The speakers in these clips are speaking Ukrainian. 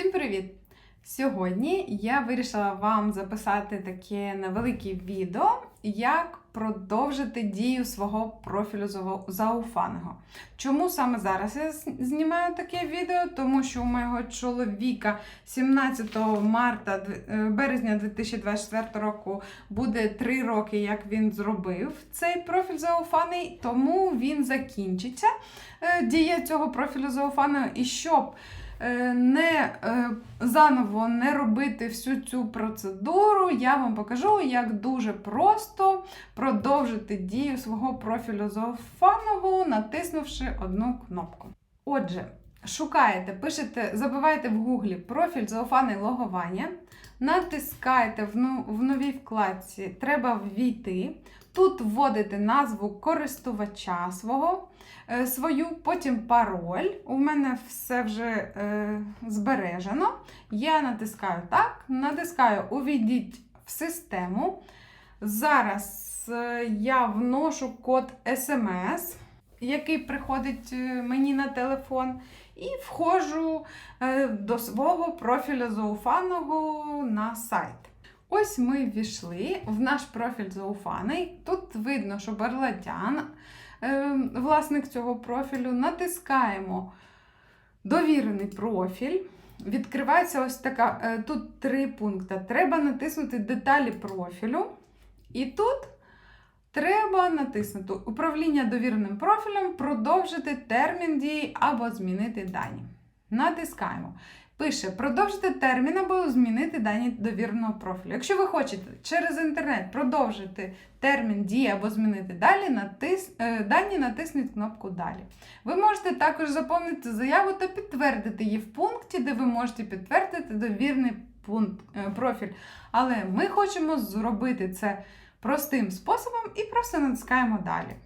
Всім привіт! Сьогодні я вирішила вам записати таке невелике відео, як продовжити дію свого профілю зауфаного. Чому саме зараз я знімаю таке відео? Тому що у моєго чоловіка 17 марта е, березня 2024 року буде 3 роки, як він зробив цей профіль зауфаний, тому він закінчиться е, дія цього профілю зауфаного. І щоб не е, заново не робити всю цю процедуру, я вам покажу, як дуже просто продовжити дію свого профілю зоофанову, натиснувши одну кнопку. Отже, шукаєте, пишете, забиваєте в гуглі профіль зоофани логування, натискаєте в, ну, в новій вкладці Треба ввійти. Тут вводите назву користувача свого, е, свою, потім пароль. У мене все вже е, збережено. Я натискаю так, натискаю Увійдіть в систему. Зараз е, я вношу код SMS, який приходить е, мені на телефон, і входжу е, до свого профілю зауфаного на сайт. Ось ми ввійшли в наш профіль зауфаний. Тут видно, що Барладян, е, власник цього профілю, натискаємо довірений профіль. Відкривається ось така, тут три пункти. Треба натиснути деталі профілю. І тут треба натиснути управління довіреним профілем, продовжити термін дії або змінити дані. Натискаємо. Пише продовжити термін або змінити дані довіреного профілю. Якщо ви хочете через інтернет продовжити термін дії або змінити далі, натис... е, дані, натисніть кнопку Далі. Ви можете також заповнити заяву та підтвердити її в пункті, де ви можете підтвердити довірний пункт, е, профіль. Але ми хочемо зробити це простим способом і просто натискаємо далі.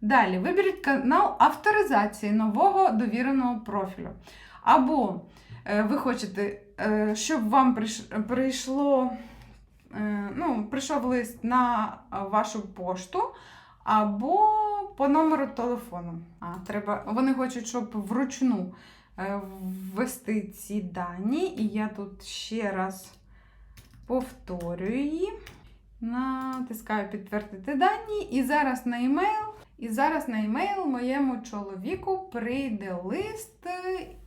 Далі виберіть канал авторизації нового довіреного профілю. Або е, ви хочете, е, щоб вам прийшло, е, ну, прийшов лист на вашу пошту, або по номеру телефону. А, треба, вони хочуть, щоб вручну ввести ці дані. І я тут ще раз повторюю її. Натискаю підтвердити дані. І зараз на емейл. І зараз на емейл моєму чоловіку прийде лист,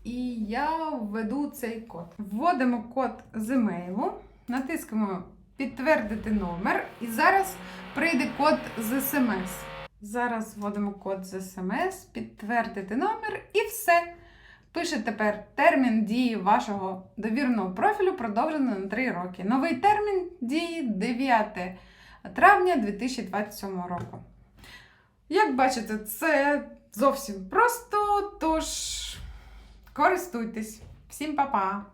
і я введу цей код. Вводимо код з емейлу, натискаємо підтвердити номер, і зараз прийде код з смс. Зараз вводимо код з смс, підтвердити номер і все. Пише тепер термін дії вашого довірного профілю продовжено на 3 роки. Новий термін дії 9 травня 2027 року. Як бачите, це зовсім просто, тож користуйтесь. Всім па-па!